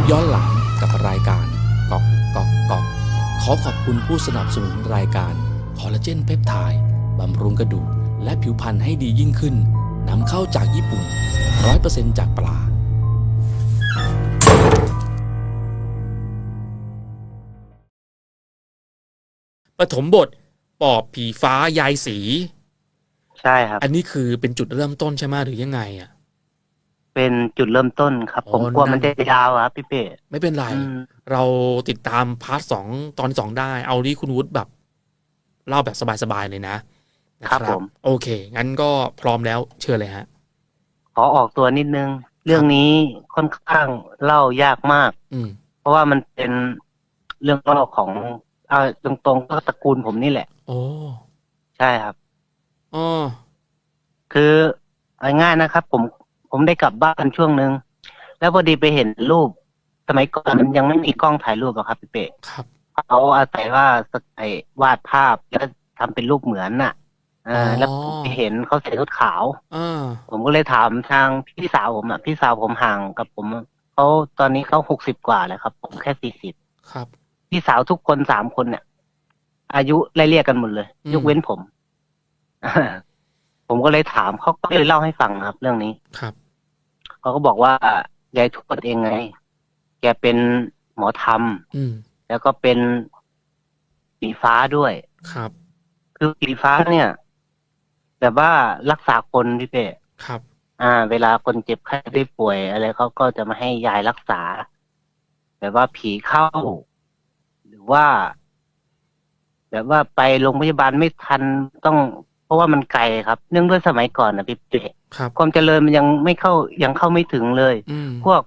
ปย้อนหลังกับรายการกอกกอกกอกขอขอบคุณผู้สนับสนุนรายการคอลลาเจนเพปไทด์บำรุงกระดูกและผิวพรรณให้ดียิ่งขึ้นนำเข้าจากญี่ปุ่น 100%จากปลาปฐมบท ปอบผีฟ้ายายสี ใช่ครับ อันนี้คือเป็นจุดเริ่มต้นใช่ไหมหรือยังไงอะ เป็นจุดเริ่มต้นครับอ๋อผมกลัวนั่นมันจะยาวอะครับพี่เป้ไม่เป็นไรอืมเราติดตามพาร์ทสองตอนที่สองได้ เอาที่คุณวุฒิแบบ เล่าแบบสบายๆเลยนะนะ ครับผม โอเค งั้นก็พร้อมแล้วเชิญเลยฮะ ขอออกตัวนิดนึง เรื่องนี้ค่อนข้างเล่ายากมาก อืมเพเพราะว่ามันเป็นเรื่องเล่าของเอาตรงๆก็ตระกูลผมนี่แหละ โอ้ใช่ครับอ๋อคือเอาง่ายๆนะครับ ผม ผมได้กลับบ้านช่วงหนึ่งแล้วพอดีไปเห็นรูป สมัยก่อนมันยังไม่มีกล้องถ่ายรูปหรอกครับพี่เป้ครับเขาอาศัยว่าไอ้วาดภาพแล้วทำเป็นรูปเหมือนน่ะเออออแล้วผมไปเห็นเขาใส่ชุดขาวอ่าผมก็เลยถามทางพี่สาวผมอะพี่สาวผมห่างกับผมเขาตอนนี้เขาหกสิบกว่าแล้วครับ ผมแค่สี่สิบครับ พี่สาวทุกคนสามคนเนี่ยอายุไล่เรียกกันหมดเลยอืมยกเว้นผม ผมก็เลยถามเขาก็เลยเล่าให้ฟังครับ เรื่องนี้ครับเขาก็บอกว่ายายทวดเองไง แกเป็นหมอธรรมอืมแล้วก็เป็นปีฟ้าด้วยครับ คือปีฟ้าเนี่ยแบบว่ารักษาคนพี่เป้ครับ อ่า เวลาคนเจ็บไข้ได้ป่วย อะไรเขาก็จะมาให้ยายรักษา แบบว่าผีเข้า หรือว่า แบบว่าไปโรงพยาบาลไม่ทันต้องเพ ราะว่ามันไกลครับ เนื่องด้วยสมัยก่อนนะพี่เป้ครับความเจริญมันยังไม่เข้ายังเข้าไม่ถึงเลยอืมพวก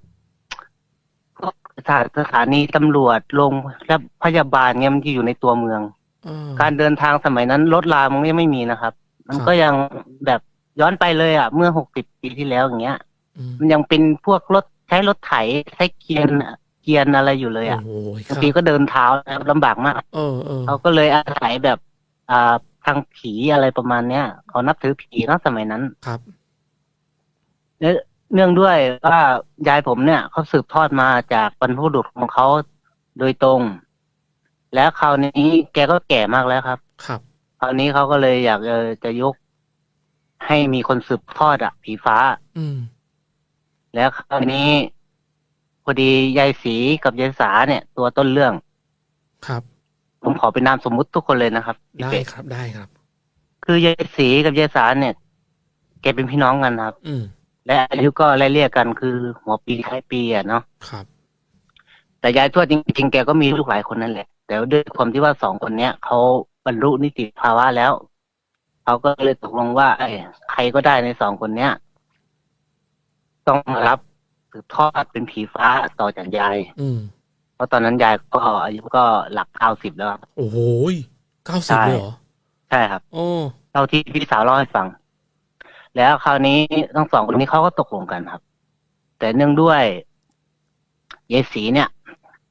พวกสถานสถานีตำรวจโรงและพยาบาลเนี่ยมันจะอยู่ในตัวเมืองเออการเดินทางสมัยนั้นรถรางมันยังไม่มีนะครับ มันครับก็ยังแบบย้อนไปเลยอะ เมื่อหกสิบปีที่แล้วอย่างเงี้ยอืมมันยังเป็นพวกรถใช้รถไถใช้เกียร์น่ะเกียร์อะไรอยู่เลยอะโอ้โหคบางรับทีก็เดินเท้านะครับลำบากมากเออเออเขาก็เลยอาศัยแบบ อ่า ทางผีอะไรประมาณเนี้ยเขานับถือผีเนาะสมัยนั้นครับและเนื่องด้วยว่ายายผมเนี่ยเขาสืบทอดมาจากบรรพบุรุษของเขาโดยตรง แล้วคราวนี้แกก็แก่มากแล้วครับ ครับ คราวนี้เขาก็เลยอยากเออจะยกให้มีคนสืบทอดอะผีฟ้า อืม แล้วคราวนี้พอดียายสีกับยายสาเนี่ย ตัวต้นเรื่อง ครับ ผมขอเป็นนามสมมุติทุกคนเลยนะครับพี่ได้เป็ดครับได้ครับ คือยายสีกับยายสาเนี่ย แกเป็นพี่น้องกันครับ อืมและอายุก็ไล่เรียกกันคือ หัวปีท้ายปีอะเนาะครับแต่ยายทวดจริง ๆ แกก็มีลูกหลายคนนั่นแหละ แต่ด้วยความที่ว่าสองคนเนี้ยเขาบรรลุนิติภาวะแล้วเขาก็เลยตกลงว่าไอ้ใครก็ได้ในสองคนเนี้ย ต้องมารับสืบทอดเป็นผีฟ้าต่อจากยาย อืมเพ ราะตอนนั้นยายก็อายุก็หลักเก้าสิบแล้วครับ โอ้โหเก้าใช่สิบเลยเหรอ ใช่ครับโอ้เท่าที่พี่สาวเล่าให้ฟัง แล้วคราวนี้ทั้งสองคนนี้เขาก็ตกลงกันครับ แต่เนื่องด้วยยายสีเนี่ย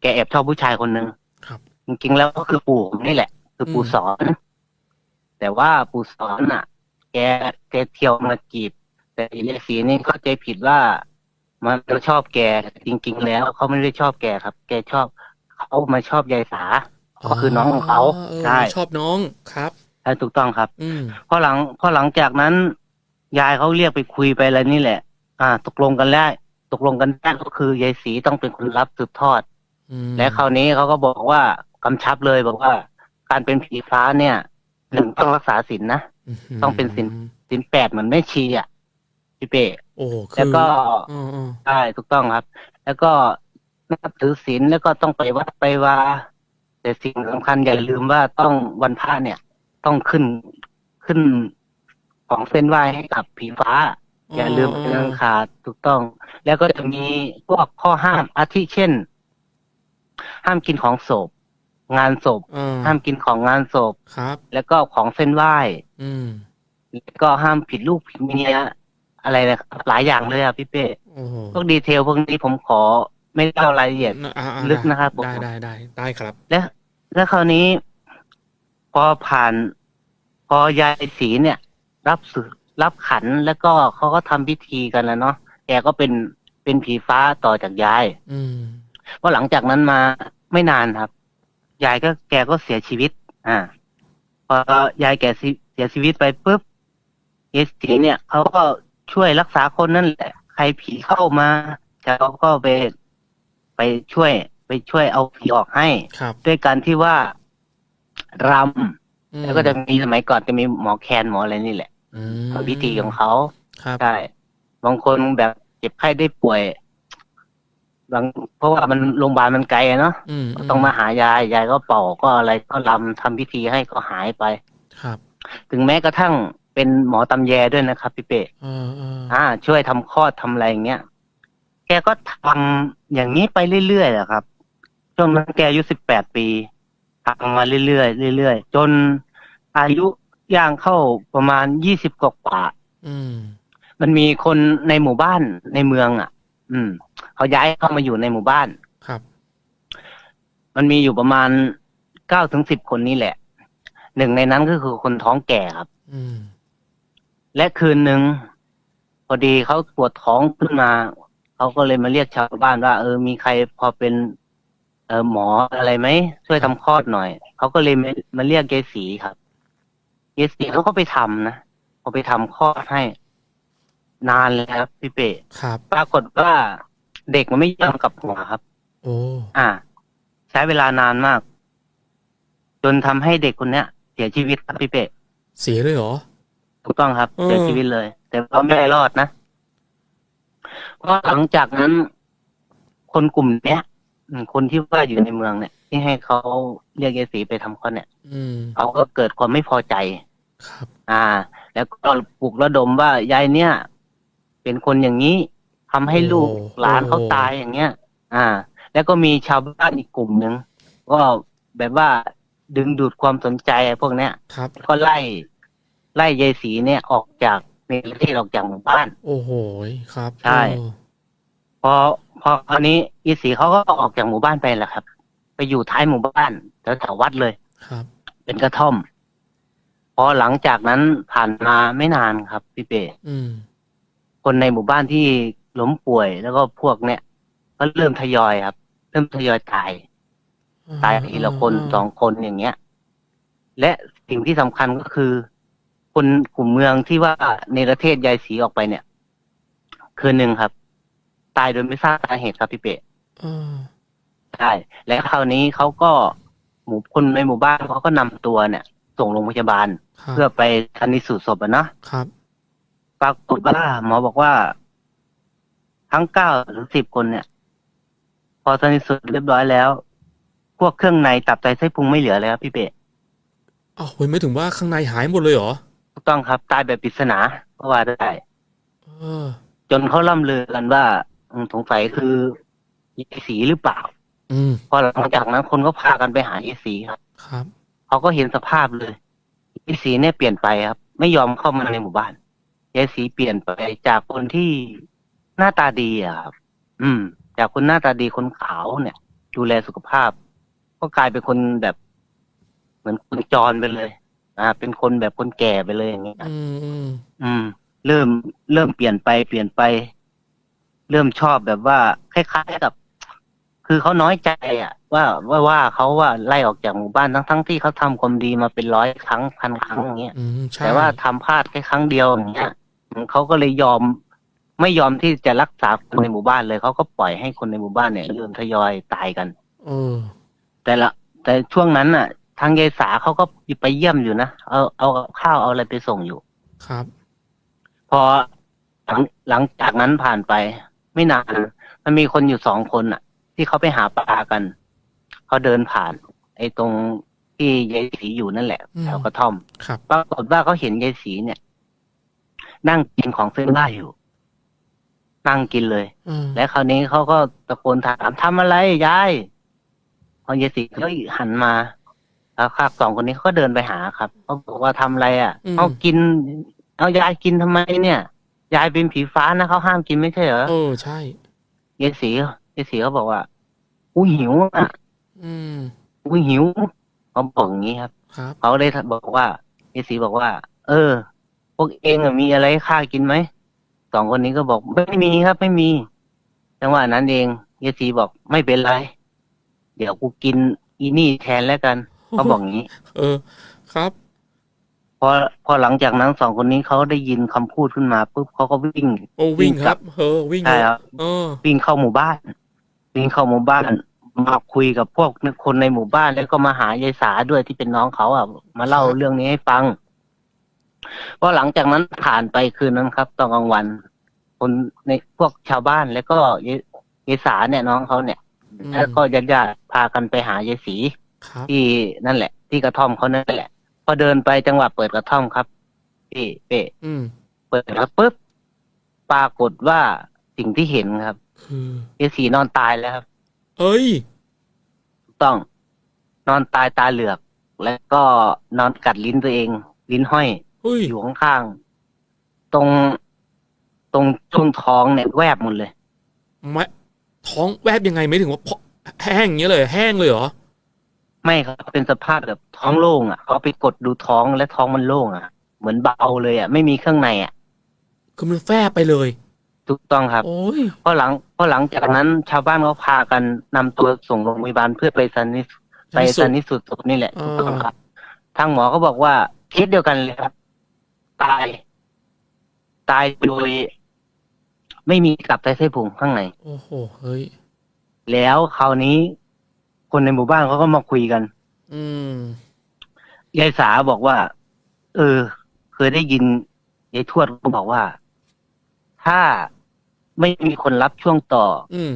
แกแอบชอบผู้ชายคนหนึ่งครับ จริงๆแล้วก็คือปู่ผมนี่แหละ คือปู่อืมสอน แต่ว่าปู่สอนน่ะ แกแกเที่ยวมาจีบ แต่ยายสีนี่เข้าใจผิดว่า มันจะชอบแกจริง ๆ แล้วเขาไม่ได้ชอบแกครับ แกชอบเขามาชอบยายสาก็คือน้องของเขาเออใช่ชอบน้องครับใช่ถูกต้องครับ อืมพอหลังพอหลังจากนั้นยายเขาเรียกไปคุยไปอะไรนี่แหละ อ่า ตกลงกันแล้วตกลงกันได้ก็คือยายศรีต้องเป็นคนรับสืบทอดอืมและคราวนี้เขาก็บอกว่ากำชับเลยบอกว่า การเป็นผีฟ้าเนี่ยหนึ่งต้องรักษาศีลนะต้องเป็นศีลศีลแปดเหมือนแม่ชีอะ พี่เป้โอ้คือแล้วก็อ๋ออ๋อใช่ถูกต้องครับ แล้วก็นับถือศีลแล้วก็ต้องไปวัดไปวาแต่สิ่งสำคัญอย่าลืมว่าต้องวันพระเนี่ย ต้องขึ้นขึ้นของเส้นไหว้ให้กับผีฟ้า อย่าลืมเป็นอันขาดถูกต้อง แล้วก็จะมีพวกข้อห้ามอาทิเช่น ห้ามกินของศพ งานศพอ่าห้ามกินของงานศพ ครับ แล้วก็ของเส้นไหว้ อืม แล้วก็ห้ามผิดลูกผิดเมีย อะไรนะครับหลายอย่างเลยอะพี่เป้โอ้โหพวกดีเทลพวกนี้ผมขอไม่เล่ารายละเอียด อ่าอ่าลึกนะครับผม ได้ได้ได้ได้ครับ และแล้วคราวนี้ พอผ่าน พอยายสีเนี่ย รับสื่อรับขันแล้วก็เขาก็ทำพิธีกันแล้วเนาะแกก็เป็นเป็นผีฟ้าต่อจากยายอืม เพราะหลังจากนั้นมาไม่นานครับ ยายก็แกก็เสียชีวิต อ่า พอยายแกเสียเสียชีวิตไปปุ๊บเยายสีเนี่ยเขาก็ ช่วยรักษาคนนั่นแหละ ใครผีเข้ามาเขาก็ไปไปช่วย ไปช่วยเอาผีออกให้ ครับด้วยการที่ว่ารอืมำแล้วก็จะมีสมัยก่อนจะมีหมอแคนหมออะไรนี่แหละอืมทำพิธีของเขาครับ ใช่บางคนแบบเจ็บไข้ได้ป่วย บางเพราะว่ามันโรงพยาบาลมันไกลอะเนาะอืมก็ต้องมาหายายยายก็เป่าก็อะไรก็รำทำพิธีให้ก็หายไป ครับ ถึงแม้กระทั่ง เป็นหมอตำแยด้วยนะครับพี่เป้เออเอออ่า ช่วยทำคลอดทำอะไรอย่างเงี้ย แกก็ทำอย่างนี้ไปเรื่อยๆแหละครับช่วงนั้นแกอายุสิบแปดปีทำมาเรื่อยๆเรื่อยๆจนอายุย่างเข้าประมาณยี่สิบกว่าๆอืมมันมีคนในหมู่บ้านในเมืองอะ อืม เขาย้ายเข้ามาอยู่ในหมู่บ้านครับ มันมีอยู่ประมาณเก้าถึงสิบคนนี่แหละ หนึ่งในนั้นก็คือคนท้องแก่ครับ อืม และคืนหนึ่งพอดีเขาปวดท้องขึ้นมาเขาก็เลยมาเรียกชาวบ้านว่า เออ มีใครพอเป็น เออหมออะไรไหมช่วยทำคลอดหน่อยเขาก็เลยมามาเรียกยายสีครับยายสีเขาก็ไปทำนะเขาไปทำคลอดให้ นานเลยครับพี่เป้ครับ ปรากฏว่าเด็กมันไม่ยอมกลับหัวครับ โอ้อ่า ใช้เวลานานมาก จนทำให้เด็กคนเนี้ย เสียชีวิตครับพี่เป้เสียเลยเหรอ ถูกต้องครับอืมเสียชีวิตเลย แต่ก็ไม่ได้รอดนะเพราะหลังจากนั้น คนกลุ่มเนี้ยอืมคนที่ว่าอยู่ในเมืองเนี่ย ที่ให้เขาเรียกยายศรีไปทำคลอดเนี่ยอืมเขาก็เกิดความไม่พอใจครับ อ่า แล้วก็ปลุกระดมว่ายายเนี่ย เป็นคนอย่างนี้ทำให้ลูกโอ้หลานเขาตายอย่างเงี้ย อ่า แล้วก็มีชาวบ้านอีกกลุ่มหนึ่งก็แบบว่าดึงดูดความสนใจไอ้พวกเนี้ยครับก็ไล่ ไล่ยายศรีเนี่ยออกจากในประเทศออกจากหมู่บ้าน โอ้โหครับใช่ เออพอพอคราวนี้ยายศรีเขาก็ออกจากหมู่บ้านไปแหละครับ ไปอยู่ท้ายหมู่บ้านแถวแถววัดเลย ครับเป็นกระท่อม พอหลังจากนั้นผ่านมาไม่นานครับ พี่เป้อืมคนในหมู่บ้านที่ล้มป่วยแล้วก็พวกเนี้ยก็เริ่มทยอยครับ เริ่มทยอยตาย ตายทีละคนสองคนอย่างเงี้ย และสิ่งที่สำคัญก็คือ คนกลุ่มเมืองที่ว่าในประเทศยายสีออกไปเนี่ย คืนหนึ่งครับ ตายโดยไม่ทราบสาเหตุครับพี่เป๊ะเออใช่และคราวนี้เขาก็หมู่คนในหมู่บ้านเขาก็นำตัวเนี่ย ส่งโรงพยาบาลครับเพื่อไปชันสูตรศพอะเนาะครับปรากฏว่าหมอบอกว่า ทั้งเก้าหรือสิบคนเนี่ย พอชันสูตรเรียบร้อยแล้ว พวกเครื่องในตับไตไส้พุงไม่เหลือเลยครับพี่เป๊ะอ้าวเฮ้ยไม่ถึงว่าข้างในหายหมดเลยเหรอ ถูกต้องครับ ตายแบบปริศนาก็ว่าได้ เออ จนเขาล่ำลือกันว่าอืมสงสัยคือยายสีหรือเปล่า อืม พอหลังจากนั้นคนก็พากันไปหายายสีครับครับ เขาก็เห็นสภาพเลยยายสีเนี่ยเปลี่ยนไปครับ ไม่ยอมเข้ามาในหมู่บ้านยายสีเปลี่ยนไปจากคนที่หน้าตาดีอะครับ อืม จากคนหน้าตาดีคนขาวเนี่ย ดูแลสุขภาพ ก็กลายเป็นคนแบบ เหมือนคนจรไปเลย อ่า เป็นคนแบบคนแก่ไปเลยอย่างเงี้ยอืมอืมอืม เริ่มเริ่มเปลี่ยนไปเปลี่ยนไป เริ่มชอบแบบว่าคล้ายๆกับ คือเขาน้อยใจอะ ว่าว่าว่าเขาว่าไล่ออกจากหมู่บ้านทั้งทั้งที่เขาทำความดีมาเป็นร้อยครั้งพันครั้งอย่างเงี้ย อืมใช่แต่ว่าทำพลาดแค่ครั้งเดียวอย่างเงี้ยอืมเขาก็เลยยอม ไม่ยอมที่จะรักษาคนในหมู่บ้านเลยเขาก็ปล่อยให้คนในหมู่บ้านเนี่ยเริ่มทยอยตายกัน เออแต่ละ แต่ช่วงนั้นน่ะ ทางยายสาเขาก็ไปเยี่ยมอยู่นะเอาเอากับข้าวเอาอะไรไปส่งอยู่ ครับ พอหลังหลังจากนั้นผ่านไป ไม่นาน มันมีคนอยู่สองคนอะ ที่เขาไปหาปลากันเขาเดินผ่าน ไอ้ตรงที่ยายสีอยู่นั่นแหละอืม แถวกระท่อมครับ ปรากฏว่าเขาเห็นยายสีเนี่ย นั่งกินของเส้นไหว้อยู่ นั่งกินเลย อืมและคราวนี้เขาก็ตะโกนถามทำอะไรยายพอยายสีก็หันมา แล้วครับสองคนนี้เขาก็เดินไปหาครับเขาบอกว่าทำอะไรอะเอากิน เอายายกินทำไมเนี่ย ยายเป็นผีฟ้านะเขาห้ามกินไม่ใช่เหรอเออใช่ ยายสียายสีเขาบอกว่าอู้หิวอะอืมอู้หิวเขาบอกอย่างนี้ครับ ครับ เขาเลยบอกว่ายายสีบอกว่า เออ พวกเองอะมีอะไรให้ข้ากินไหมสองคนนี้ก็บอกไม่มีครับ ไม่มีจังหวะนั้นเองยายสีบอกไม่เป็นไร เดี๋ยวกูกินอีนี่แทนแล้วกัน เขาบอกงี้ เออ ครับ พอพอหลังจากนั้นสองคนนี้เขาได้ยินคำพูดขึ้นมาปุ๊บเขาก็วิ่งโอ้วิ่งวิ่งคกลัรับบเออวิ่งใช่ครับ เออ วิ่งเข้าหมู่บ้าน วิ่งเข้าหมู่บ้าน มาคุยกับพวกคนในหมู่บ้านแล้วก็มาหายายสาด้วยที่เป็นน้องเขาอะ มาเล่าครับเรื่องนี้ให้ฟังพอหลังจากนั้นผ่านไปคืนนั้นครับตอนกลางวัน คนในพวกชาวบ้านแล้วก็ยายยายสาเนี่ยน้องเขาเนี่ย อืม แล้วก็ญาติญาติๆพากันไปหายายศรีครับ ที่นั่นแหละ ที่กระท่อมเขานั่นแหละ พอเดินไปจังหวะเปิดกระท่อมครับพี่เป้อืมเปิดแล้วปุ๊บปรากฏว่าสิ่งที่เห็นครับคือยายศรีนอนตายแล้วครับ เอ้ยถูกต้อง นอนตายตาเหลือก แล้วก็นอนกัดลิ้นตัวเอง ลิ้นห้อยเฮ้ยอยู่ข้างๆตรง ตรงช่วงท้องเนี่ยแวบหมดเลย ไม่ท้องแวบยังไงไม่ถึงว่าพอแห้งอย่างเงี้ยเลย แห้งเลยเหรอ ไม่ครับเป็นสภาพแบบท้องโล่งอะเขาไปกดดูท้องและท้องมันโล่งอะ เหมือนเบาเลยอะ ไม่มีเครื่องในอะคือมันแฟบไปเลย ถูกต้องครับโอ้ยพอหลังพอหลังจากนั้นชาวบ้านเขาพากันนำตัวส่งโรงพยาบาลเพื่อไปสันนิษไปในสุสัดนนิษฐานศพนี่แหละอ่าถูกต้องครับ ทางหมอก็บอกว่าเคสเดียวกันเลยครับ ตาย ตายโดย ไม่มีกลับไตไส้พุงข้างในโอ้โหเฮ้ย แล้วคราวนี้ คนในหมู่บ้านเขาก็มาคุยกัน อืมยายสาบอกว่า เออ เคยได้ยินยายทวดก็บอกว่า ถ้าไม่มีคนรับช่วงต่อ อืม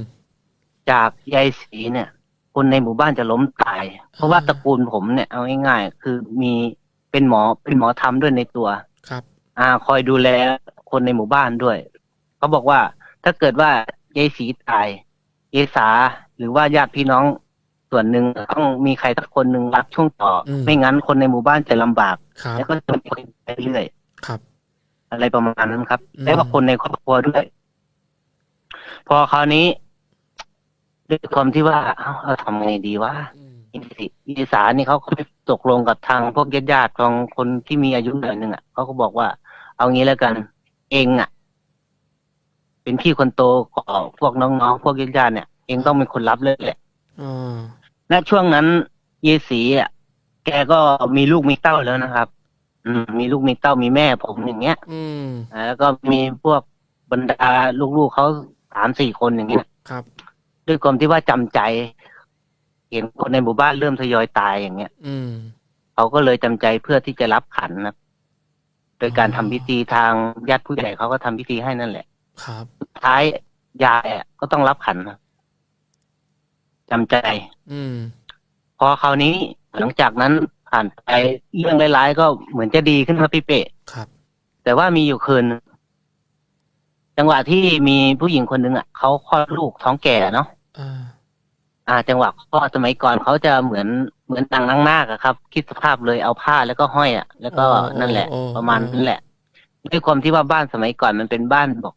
จากยายศรีเนี่ย คนในหมู่บ้านจะล้มตาย เพราะว่าอ่า ตระกูลผมเนี่ยเอาง่ายๆคือมีเป็นหมอเป็นหมอทำด้วยในตัว ครับ อ่า คอยดูแลคนในหมู่บ้านด้วย เขาบอกว่าถ้าเกิดว่ายายศรีตายยายสาหรือว่าญาติพี่น้อง ส่วนหนึ่งต้องมีใครสักคนหนึ่งรับช่วงต่ออมไม่งั้นคนในหมู่บ้านจะลำบาก ครับ แล้วก็จะไปเรื่อยครับ ๆอะไรประมาณนั้นครับอืม แล้วก็คนในครอบครัวด้วย พอคราวนี้ด้วยความที่ว่าเอ้าเราทำไงดีวะ อืมอีสานนี่เขาก็ไปตกลงกับทางพวกญาติๆของคนที่มีอายุหน่อยหนึ่งอะเขาก็บอกว่า เอางี้แล้วกัน เองอะ เป็นพี่คนโตก็พวกน้องๆพวกญาติๆเนี่ยเองต้องเป็นคนรับเลยแหละ อ่าและช่วงนั้นเยสีอะ แกก็มีลูกมีเต้าแล้วนะครับ อืม มีลูกมีเต้ามีแม่ผมอย่างเงี้ย อืมอ่าแล้วก็มีพวกบรรดาลูกๆเขาสามสี่คนอย่างเงี้ยครับ ด้วยความที่ว่าจำใจ เห็นคนในหมู่บ้านเริ่มทยอยตายอย่างเงี้ย อืมเขาก็เลยจำใจเพื่อที่จะรับขันนะโดยการอ๋อทำพิธีทางญาติผู้ใหญ่เขาก็ทำพิธีให้นั่นแหละ ครับสุดท้ายยายอะก็ต้องรับขันนะ จำใจ อืม พอคราวนี้หลังจากนั้นผ่านไปเรื่องร้ายๆก็เหมือนจะดีขึ้นครับพี่เป้ครับ แต่ว่ามีอยู่คืนนึงจังหวะที่มีผู้หญิงคนหนึ่งอะเขาคลอดลูกท้องแก่เนาะอ่า อ่า จังหวะคลอดสมัยก่อนเขาจะเหมือนเหมือนตังนั่งนาคอะครับ คิดสภาพเลยเอาผ้าแล้วก็ห้อยอะ แล้วก็อ๋อนั่นแหละอ๋อ ประมาณนั้นแหละด้วยความที่ว่าบ้านสมัยก่อนมันเป็นบ้านบอก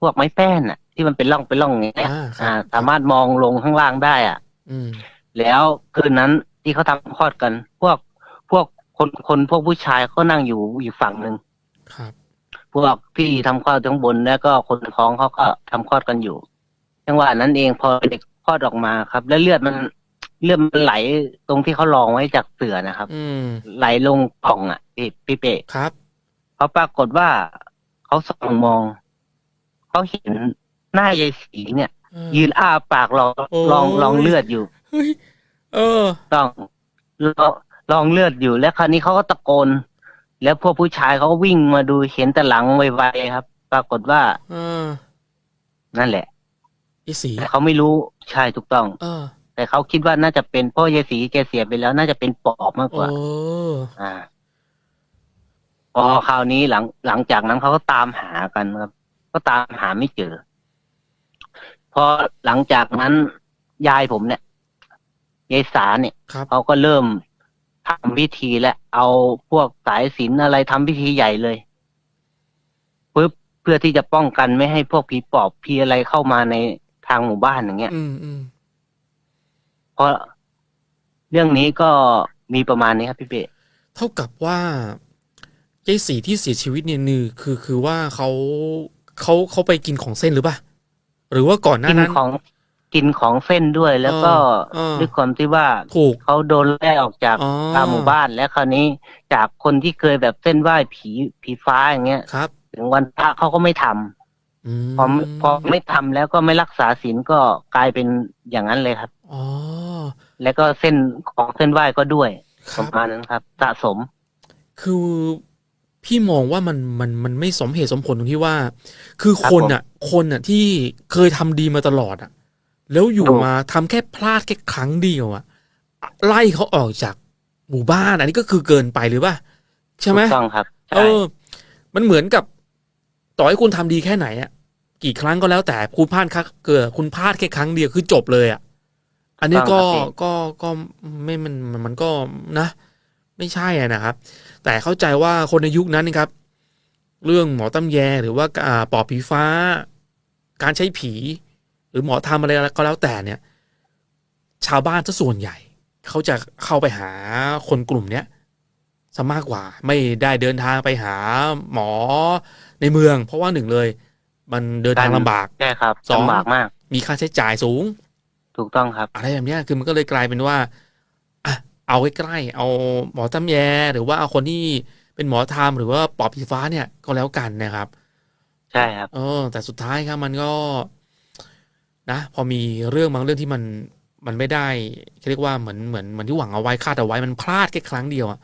พวกไม้แป้นอะ ที่มันเป็นร่องเป็นร่องอย่างเงี้ยอ่าคอ่ารับสามารถมองลงข้างล่างได้อะ อืม แล้วคืนนั้นที่เขาทำคลอดกัน พวกพวกคนคนพวกผู้ชายเขานั่งอยู่อยู่ฝั่งหนึ่งครับ พวกที่ทำคลอดทั้งบนแล้วก็คนท้องเขาก็ทำคลอดกันอยู่จังหวะนั้นเองพอเด็กคลอดออกมาครับ แล้วเลือดมันเลือดมันไหลตรงที่เขารองไว้จากเสือนะครับ อืม ไหลลงกล่องอะพี่พี่เป้ครับ เขาปรากฏว่าเขาส่องมอง เขาเห็น หน้ายายสีเนี่ยเออยืนอ้าปากรองโอ้ยลองลองเลือดอยู่เฮ้ยเออต้องลองลองเลือดอยู่ แล้วคราวนี้เขาก็ตะโกน แล้วพวกผู้ชายเขาก็วิ่งมาดูเห็นแต่หลังไวๆครับ ปรากฏว่าเออนั่นแหละไอ้สีแต่เขาไม่รู้ใช่ถูกต้อง เออ แต่เขาคิดว่าน่าจะเป็นเพ่อยายสีแกเสียไปแล้วน่าจะเป็นปอบมากกโอ้ว่าอ่าพอคราวนี้หลังหลังจากนั้นเขาก็ตามหากันครับ ก็ตามหาไม่เจอ พอหลังจากนั้นยายผมเนี่ยยายสาเนี่ยครับ เขาก็เริ่มทำพิธีและเอาพวกสายสิญจนอะไรทำพิธีใหญ่เลยปึ๊บเพื่อที่จะป้องกันไม่ให้พวกผีปอบผีอะไรเข้ามาในทางหมู่บ้านอย่างเงี้ยอืมอืมเพราะเรื่องนี้ก็มีประมาณนี้ครับพี่เป้เท่ากับว่าไอ้สีที่เสียชีวิตเนี่ยนือคือคือว่าเขาเขาเขาไปกินของเส้นหรือเปล่า หรือว่าก่อนหน้ากินนั้น ของกินของเส้นด้วยแล้วก็เออด้วยความที่ว่าถูก เขาโดนไล่ออกจากอ๋อ ตามหมู่บ้านแล้วคราวนี้จากคนที่เคยแบบเส้นไหว้ผีผีฟ้าอย่างเงี้ย ครับถึงวันพระเขาก็ไม่ทำอืมพอไม่พอไม่ทำแล้วก็ไม่รักษาศีลก็กลายเป็นอย่างนั้นเลยครับ อ๋อแล้วก็เส้นของเส้นไหว้ก็ด้วยคปรัระบมาณนั้นครับ สะสม คือ พี่มองว่ามันมันมันไม่สมเหตุสมผลตรงที่ว่า คือครับคนอะ คนอะที่เคยทำดีมาตลอดอะ แล้วอยู่ถูกมาทำแค่พลาดแค่ครั้งเดียวอะ ไล่เขาออกจากหมู่บ้าน อันนี้ก็คือเกินไปหรือป่ะใช่ไหมถูกต้องครับเอใช่อมันเหมือนกับ ต่อให้คุณทำดีแค่ไหนอะกี่ครั้งก็แล้วแต่คุณพลาดครั้งเกิดคุณพลาดแค่ครั้งเดียวคือจบเลยอะ อันนี้ก็ก็ก็ไม่มันมันมันก็นะ ไม่ใช่อะนะครับ แต่เข้าใจว่าคนในยุคนั้นนะครับ เรื่องหมอตำแยหรือว่าอ่าปอบผีฟ้า การใช้ผี หรือหมอทำอะไรก็แล้วแต่เนี่ย ชาวบ้านซะส่วนใหญ่ เขาจะเข้าไปหาคนกลุ่มเนี้ยซะมากกว่า ไม่ได้เดินทางไปหาหมอในเมือง เพราะว่าหนึ่งเลย มันเดินทางลำบากใช่ครับสองลำบากมาก มีค่าใช้จ่ายสูง ถูกต้องครับ อะไรแบบเนี้ยคือมันก็เลยกลายเป็นว่าอะ เอาใกล้ๆเอาหมอตำแย หรือว่าเอาคนที่เป็นหมอธรรมหรือว่าปอบผีฟ้าเนี่ยก็แล้วกันนะครับ ใช่ครับ เออ แต่สุดท้ายครับมันก็ นะ พอมีเรื่องบางเรื่องที่มันมันไม่ได้เขาเรียกว่าเหมือนเหมือนเหมือนที่หวังเอาไว้คาดเอาไว้มันพลาดแค่ครั้งเดียวอะ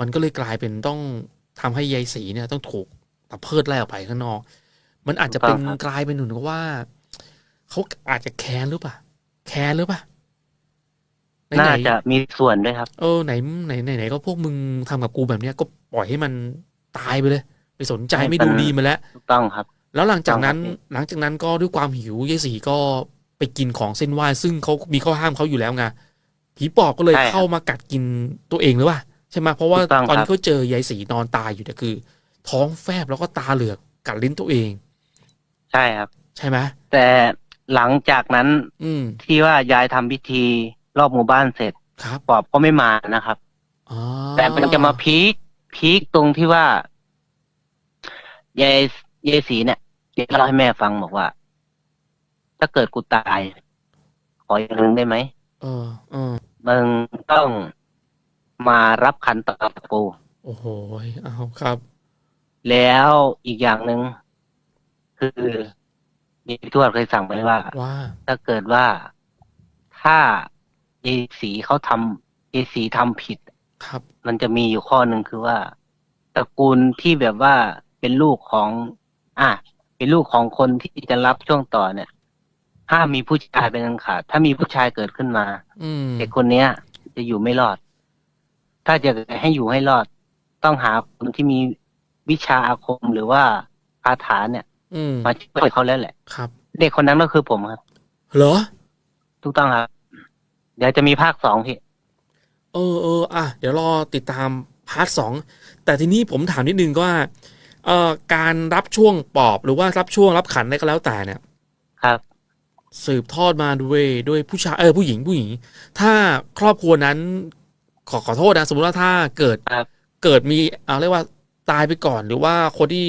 มันก็เลยกลายเป็นต้องทำให้ยายศรีเนี่ย ต้องถูกตะเพิดไล่ออกไปข้างนอก มันอาจจะเป็นถูกต้องครับกลายเป็นหนุนกับว่าเขาอาจจะแค้นหรือเปล่าแค้นหรือเปล่า ไหน่าจะมีส่วนด้วยครับ เออไหนไหนไหนไหนก็พวกมึงทำกับกูแบบเนี้ยก็ปล่อยให้มันตายไปเลย ไปสนใจให้ไม่มันดูดีมันแล้วถูกต้องครับ แล้วหลังจากนั้นต้องครับหลังจากนั้นก็ด้วยความหิวยายสีก็ไปกินของเส้นไหว้ซึ่งเขามีข้อห้ามเขาอยู่แล้วไงผีปอบก็เลยใช่ครับเข้ามากัดกินตัวเองหรือว่าใช่ไหมเพราะว่าถูกต้องตอนครัที่บเขาเจอยายสีนอนตายอยู่เนี่ยคือ ท้องแฟบแล้วก็ตาเหลือกกัดลิ้นตัวเอง ใช่ครับ ใช่ไหมแต่หลังจากนั้น อืมที่ว่ายายทำพิธี รอบหมู่บ้านเสร็จครับปอบก็ไม่มานะครับ อ๋อแต่มันจะมาพีคพีคตรงที่ว่ายายยายสีเนี่ยยายเล่าให้แม่ฟังบอกว่า ถ้าเกิดกูตาย ขออย่างหนึ่งได้ไหมเออเออมึงต้องมารับขันตะปูโอ้โหเอาครับ แล้วอีกอย่างหนึ่งคือยายทวดเคยสั่งไว้ว่า ว่า ถ้าเกิดว่าถ้า ยายสีเขาทำยายสีทำผิด ครับ มันจะมีอยู่ข้อหนึ่งคือว่าตระกูลที่แบบว่าเป็นลูกของ อะเป็นลูกของคนที่จะรับช่วงต่อเนี่ยห้ามมีผู้ชายเป็นอันขาดถ้ามีผู้ชายเกิดขึ้นมาอืมเด็กคนเนี้ย จะอยู่ไม่รอด ถ้าจะให้อยู่ให้รอด ต้องหาคนที่มีวิชาอาคมหรือว่าคาถาเนี่ย อืมมาช่วยเขาแล้วแหละ ครับ เด็กคนนั้นก็คือผมครับ เหรอ ถูกต้องครับ เดี๋ยวจะมีภาคสองพี่ เออเอออะเดี๋ยวรอติดตามพาร์ทสองแต่ทีนี้ผมถามนิดนึงก็ว่าเอ่อการรับช่วงปอบหรือว่ารับช่วงรับขันอะไรก็แล้วแต่เนี่ย ครับ สืบทอดมาด้วยด้วยผู้ชายเออผู้หญิงผู้หญิง ถ้าครอบครัวนั้น ขอขอโทษนะ สมมติว่าถ้าเกิดครับ เกิดมีเอาเรียกว่าตายไปก่อนหรือว่าคนที่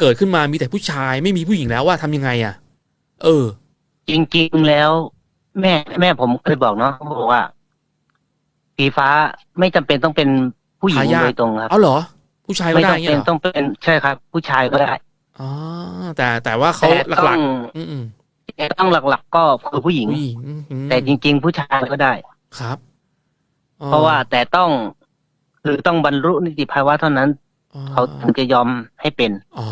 เกิดขึ้นมามีแต่ผู้ชายไม่มีผู้หญิงแล้วว่าทำยังไงอะ เออ จริงๆแล้ว แม่แม่ผมเคยบอกเนาะเขาบอกว่าผีฟ้าไม่จำเป็นต้องเป็นผู้หญิงทายาท โดยตรงครับ เอาเหรอ ผู้ชายก็ไม่ได้จำเงี้เป็ยนเหรอต้องเป็นใช่ครับ ผู้ชายก็ได้อ๋อแต่แต่ว่าเขาแต่หต้อลังกๆอืมอืมแต่ต้องหลักๆก็คือผู้หญิงผู้หญิงอืมแต่จริง ๆ ผู้ชายก็ได้ ครับอ๋อเพราะว่าแต่ต้องคือต้องบรรลุนิติภาวะเท่านั้น อ๋อเขาถึงจะยอมให้เป็นอ๋อ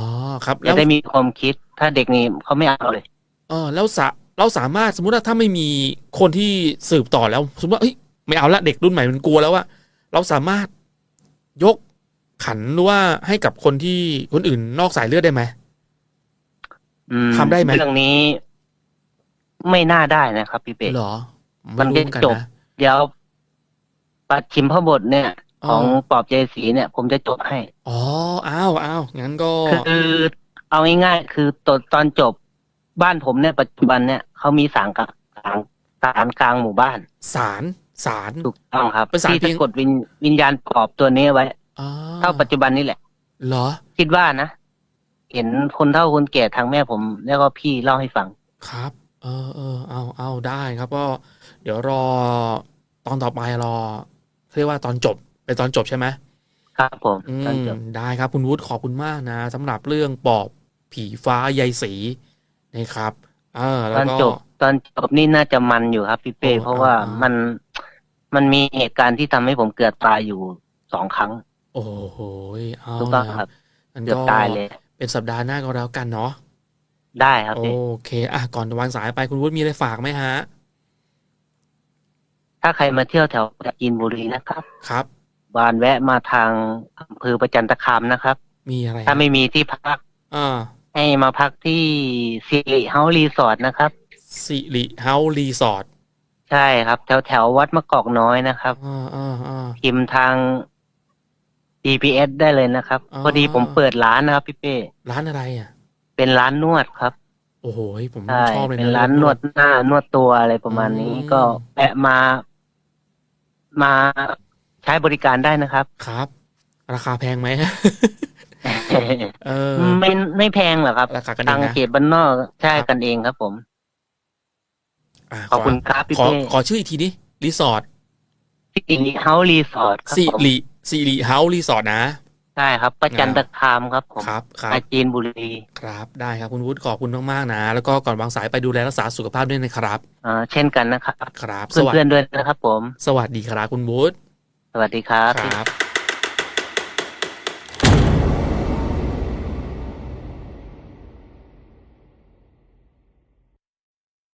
ครับจะแล้วได้มีความคิด ถ้าเด็กนี่เขาไม่เอาเลย เออแล้วสะ เราสามารถสมมุติว่าถ้าไม่มีคนที่สืบต่อแล้ว สมมติว่าเอ้ยไม่เอาละเด็กรุ่นใหม่มันกลัวแล้วว่าเราสามารถยกขันหรือว่าให้กับคนที่คนอื่นนอกสายเลือดได้ไหมอืมทำได้ไหมเรื่องนี้ไม่น่าได้นะครับ พี่เป๊กเหรอ มันไรู้เหอกัจะจบนะเดี๋ยวปัดชิมพระบทเนี่ยอ๋อของปอบเจสีเนี่ย ผมจะจบให้ อ๋ออ้าวอ้าวงั้นก็ คือ เอาง่ายๆคือตอนตอนจบ บ้านผมเนี่ยปัจจุบันเนี่ยเขามีสารกลางสารสารกลางหมู่บ้านสารสารถูกต้องครับเป็นสารที่เพีสะยง กดวิญวิญญาณปอบตัวนี้ไว้ อ๋อเท่าปัจจุบันนี่แหละ เหรอคิดว่านะ เห็นคนเท่าคนแก่ทางแม่ผม แล้วก็พี่เล่าให้ฟัง ครับ เออเออเอาเอาได้ครับก็เดี๋ยวรอตอนต่อไปรอเรียกว่าตอนจบเป็นตอนจบใช่ไหม ครับผมอืตอนมจบได้ครับคุณวุฒิขอบคุณมากนะสำหรับเรื่องปอบผีฟ้ายายสี นะครับเออตแล้อวนก็ จบตอนจบนี่น่าจะมันอยู่ครับพี่เป้ โอ้เพราะว่าอ่ามั มันมันมีเหตุการณ์ที่ทำให้ผมเกือบตายอยู่สองครั้งโอ้โหเอาถูกต้องนะครับงั้นเกือบก็ตายเลย เป็นสัปดาห์หน้าก็แล้วกันเนาะได้ครับโอพี่เคอะก่อนจะวางสายไปคุณวุฒิมีอะไรฝากไหมฮะ ถ้าใครมาเที่ยวแถวปราจีนบุรีนะครับครับ บานแวะมาทางอำเภอประจันตคามนะครับ มีอะไรถ้าไม่มีที่พักอ่า ให้มาพักที่สิริเฮารีสอร์ทนะครับสิริเฮารีสอร์ทใช่ครับ แถวแถววัดมะกอกน้อยนะครับอ่าอ่าอ่า พิมพ์ทาง GPS ได้เลยนะครับ อ๋อ พอดีผมเปิดร้านนะครับพี่เป้ร้านอะไรอะ เป็นร้านนวดครับ โอ้โหผมใช่ ชอบเลยนะเป็นร้านนวดหน้านวดตัวอะไรประมาณนี้ อืม ก็แวะมา มาใช้บริการได้นะครับ ครับ ราคาแพงไหม เออ ไม่ไม่แพงหรอกครับราคากันเอทางงนะเขตบ้านนอกใช่ครับกันเองครับผม อะขอบคุณครับพี่ขอเป้ขอชื่ออีกทีนี้รีสอร์ทสิริเฮารีสอร์ทครับสิผมริสิริเฮารีสอร์ทนะ ใช่ครับ ประจันตคามครับผมครับครัปราบจีนบุรีครับได้ครับคุณวุฒิขอบคุณมากๆนะ แล้วก็ก่อนวางสายไปดูแลรักษาสุขภาพด้วยนะครับ อ่าเช่นกันนะครับครับ สวัสเพื่อนๆด้วยนะครับผม สวัสดีครับคุณวุฒิสวัสดีครับ ครับ